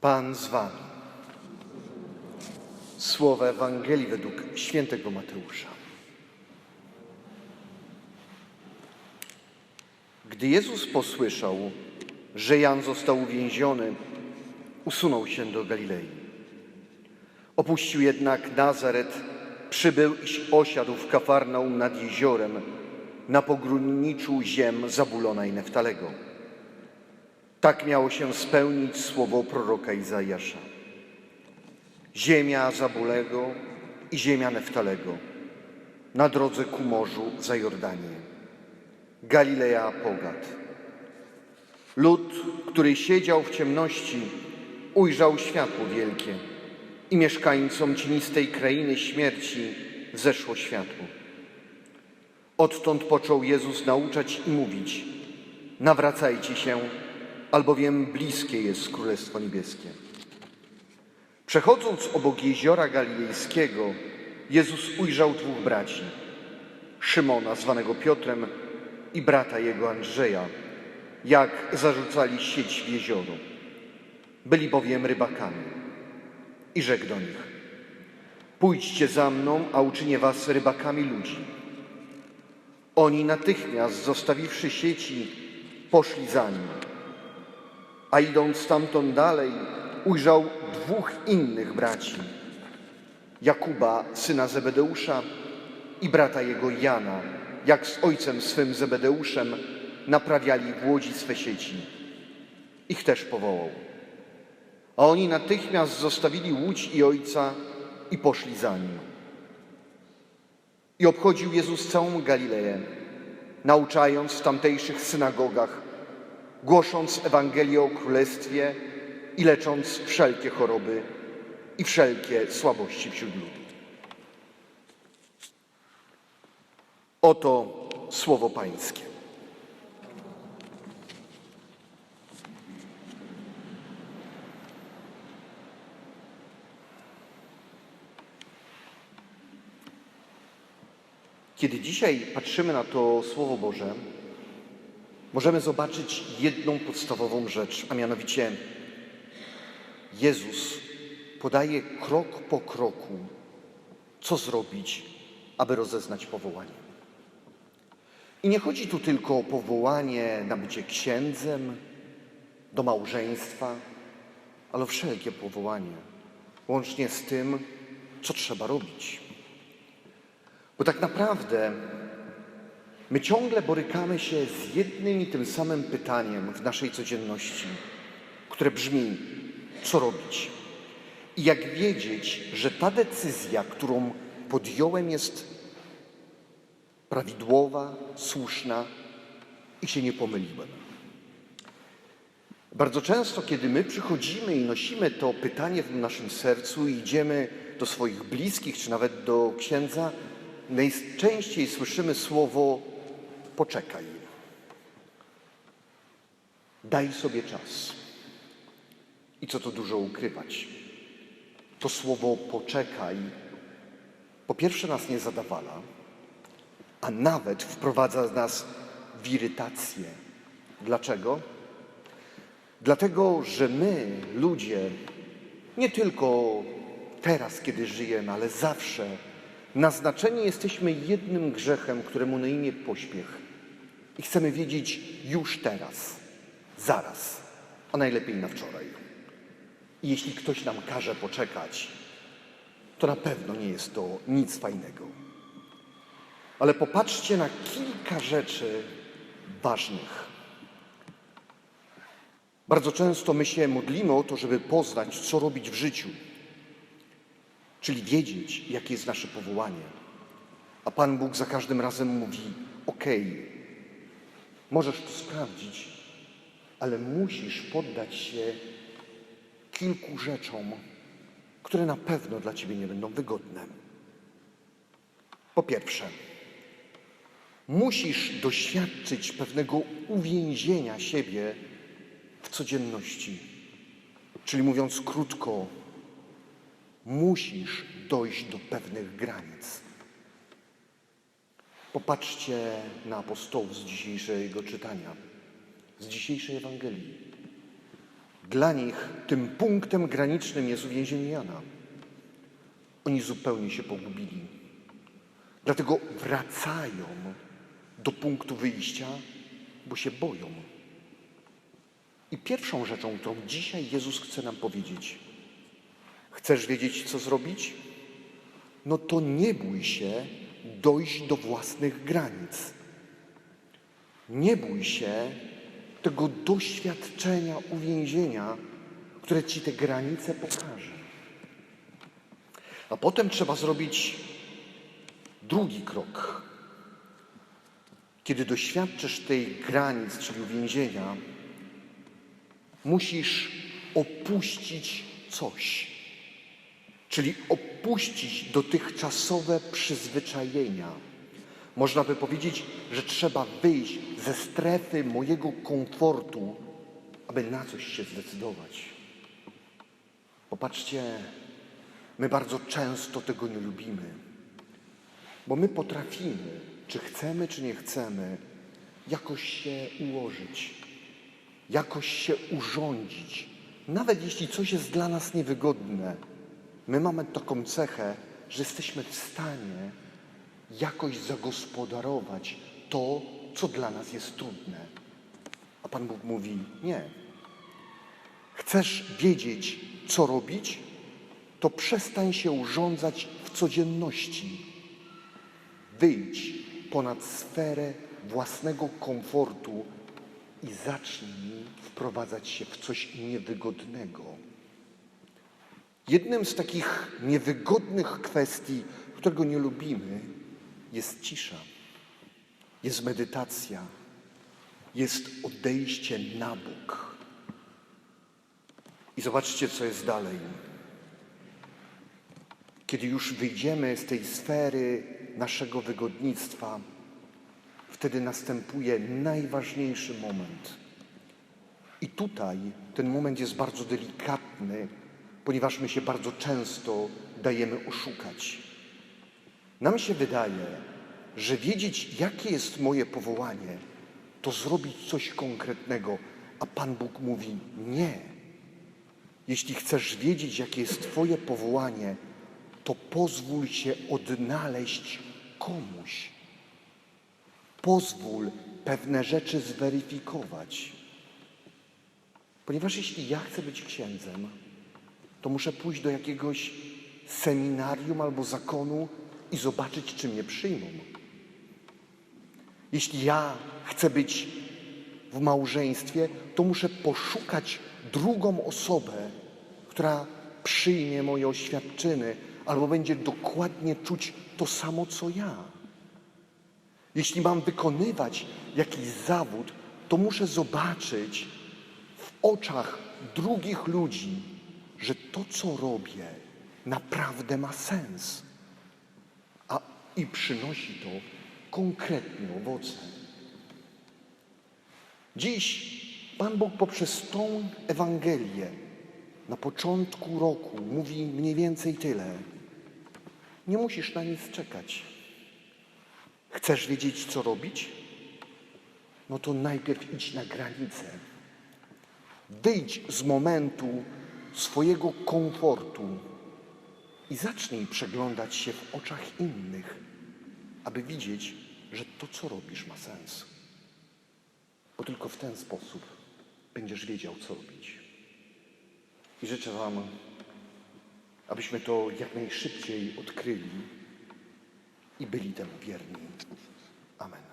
Pan z wami. Słowa Ewangelii według świętego Mateusza. Gdy Jezus posłyszał, że Jan został uwięziony, usunął się do Galilei. Opuścił jednak Nazaret, przybył i osiadł w Kafarnaum nad jeziorem, na pogrunniczu ziem Zabulona i Neftalego. Tak miało się spełnić słowo proroka Izajasza. Ziemia Zabulego i ziemia Neftalego, na drodze ku morzu za Jordanię. Galilea Pogad. Lud, który siedział w ciemności, ujrzał światło wielkie i mieszkańcom cienistej krainy śmierci zeszło światło. Odtąd począł Jezus nauczać i mówić: Nawracajcie się, albowiem bliskie jest Królestwo Niebieskie. Przechodząc obok jeziora galilejskiego, Jezus ujrzał dwóch braci: Szymona, zwanego Piotrem, i brata jego Andrzeja, jak zarzucali sieć w jezioro. Byli bowiem rybakami. I rzekł do nich: Pójdźcie za mną, a uczynię was rybakami ludzi. Oni natychmiast, zostawiwszy sieci, poszli za nim. A idąc stamtąd dalej, ujrzał dwóch innych braci: Jakuba, syna Zebedeusza, i brata jego Jana, jak z ojcem swym Zebedeuszem naprawiali w łodzi swe sieci. Ich też powołał. A oni natychmiast zostawili łódź i ojca i poszli za nim. I obchodził Jezus całą Galileję, nauczając w tamtejszych synagogach, głosząc Ewangelię o Królestwie i lecząc wszelkie choroby i wszelkie słabości wśród ludu. Oto słowo Pańskie. Kiedy dzisiaj patrzymy na to Słowo Boże, możemy zobaczyć jedną podstawową rzecz, a mianowicie Jezus podaje krok po kroku, co zrobić, aby rozeznać powołanie. I nie chodzi tu tylko o powołanie na bycie księdzem, do małżeństwa, ale o wszelkie powołanie, łącznie z tym, co trzeba robić. Bo tak naprawdę my ciągle borykamy się z jednym i tym samym pytaniem w naszej codzienności, które brzmi: co robić? I jak wiedzieć, że ta decyzja, którą podjąłem, jest prawidłowa, słuszna i się nie pomyliłem. Bardzo często, kiedy my przychodzimy i nosimy to pytanie w naszym sercu i idziemy do swoich bliskich, czy nawet do księdza, najczęściej słyszymy słowo poczekaj. Daj sobie czas. I co tu dużo ukrywać? To słowo poczekaj po pierwsze nas nie zadawala, a nawet wprowadza nas w irytację. Dlaczego? Dlatego, że my, ludzie, nie tylko teraz, kiedy żyjemy, ale zawsze, naznaczeni jesteśmy jednym grzechem, któremu na imię pośpiech. I chcemy wiedzieć już teraz, zaraz, a najlepiej na wczoraj. I jeśli ktoś nam każe poczekać, to na pewno nie jest to nic fajnego. Ale popatrzcie na kilka rzeczy ważnych. Bardzo często my się modlimy o to, żeby poznać, co robić w życiu, czyli wiedzieć, jakie jest nasze powołanie. A Pan Bóg za każdym razem mówi: OK, możesz to sprawdzić, ale musisz poddać się kilku rzeczom, które na pewno dla Ciebie nie będą wygodne. Po pierwsze, musisz doświadczyć pewnego uwięzienia siebie w codzienności. Czyli mówiąc krótko, musisz dojść do pewnych granic. Popatrzcie na apostołów z dzisiejszego czytania, z dzisiejszej Ewangelii. Dla nich tym punktem granicznym jest uwięzienie Jana. Oni zupełnie się pogubili. Dlatego wracają do punktu wyjścia, bo się boją. I pierwszą rzeczą, którą dzisiaj Jezus chce nam powiedzieć, chcesz wiedzieć, co zrobić? No to nie bój się dojść do własnych granic. Nie bój się tego doświadczenia uwięzienia, które ci te granice pokaże. A potem trzeba zrobić drugi krok. Kiedy doświadczysz tej granic, czyli uwięzienia, musisz opuścić coś, czyli opuścić dotychczasowe przyzwyczajenia. Można by powiedzieć, że trzeba wyjść ze strefy mojego komfortu, aby na coś się zdecydować. Popatrzcie, my bardzo często tego nie lubimy, bo my potrafimy, czy chcemy, czy nie chcemy, jakoś się ułożyć, jakoś się urządzić. Nawet jeśli coś jest dla nas niewygodne, my mamy taką cechę, że jesteśmy w stanie jakoś zagospodarować to, co dla nas jest trudne. A Pan Bóg mówi: Nie. Chcesz wiedzieć, co robić? To przestań się urządzać w codzienności. Wyjdź ponad sferę własnego komfortu i zacznij wprowadzać się w coś niewygodnego. Jednym z takich niewygodnych kwestii, którego nie lubimy, jest cisza, jest medytacja, jest odejście na bok. I zobaczcie, co jest dalej. Kiedy już wyjdziemy z tej sfery naszego wygodnictwa, wtedy następuje najważniejszy moment. I tutaj ten moment jest bardzo delikatny, ponieważ my się bardzo często dajemy oszukać. Nam się wydaje, że wiedzieć, jakie jest moje powołanie, to zrobić coś konkretnego, a Pan Bóg mówi nie. Jeśli chcesz wiedzieć, jakie jest Twoje powołanie, to pozwól się odnaleźć komuś. Pozwól pewne rzeczy zweryfikować. Ponieważ jeśli ja chcę być księdzem, to muszę pójść do jakiegoś seminarium albo zakonu i zobaczyć, czy mnie przyjmą. Jeśli ja chcę być w małżeństwie, to muszę poszukać drugą osobę, która przyjmie moje oświadczyny albo będzie dokładnie czuć to samo, co ja. Jeśli mam wykonywać jakiś zawód, to muszę zobaczyć w oczach drugich ludzi, że to, co robię, naprawdę ma sens. A i przynosi to konkretne owoce. Dziś Pan Bóg poprzez tą Ewangelię na początku roku mówi mniej więcej tyle. Nie musisz na nic czekać. Chcesz wiedzieć, co robić? No to najpierw idź na granicę. Wyjdź z momentu swojego komfortu i zacznij przeglądać się w oczach innych, aby widzieć, że to, co robisz, ma sens. Bo tylko w ten sposób będziesz wiedział, co robić. I życzę Wam, abyśmy to jak najszybciej odkryli i byli temu wierni. Amen.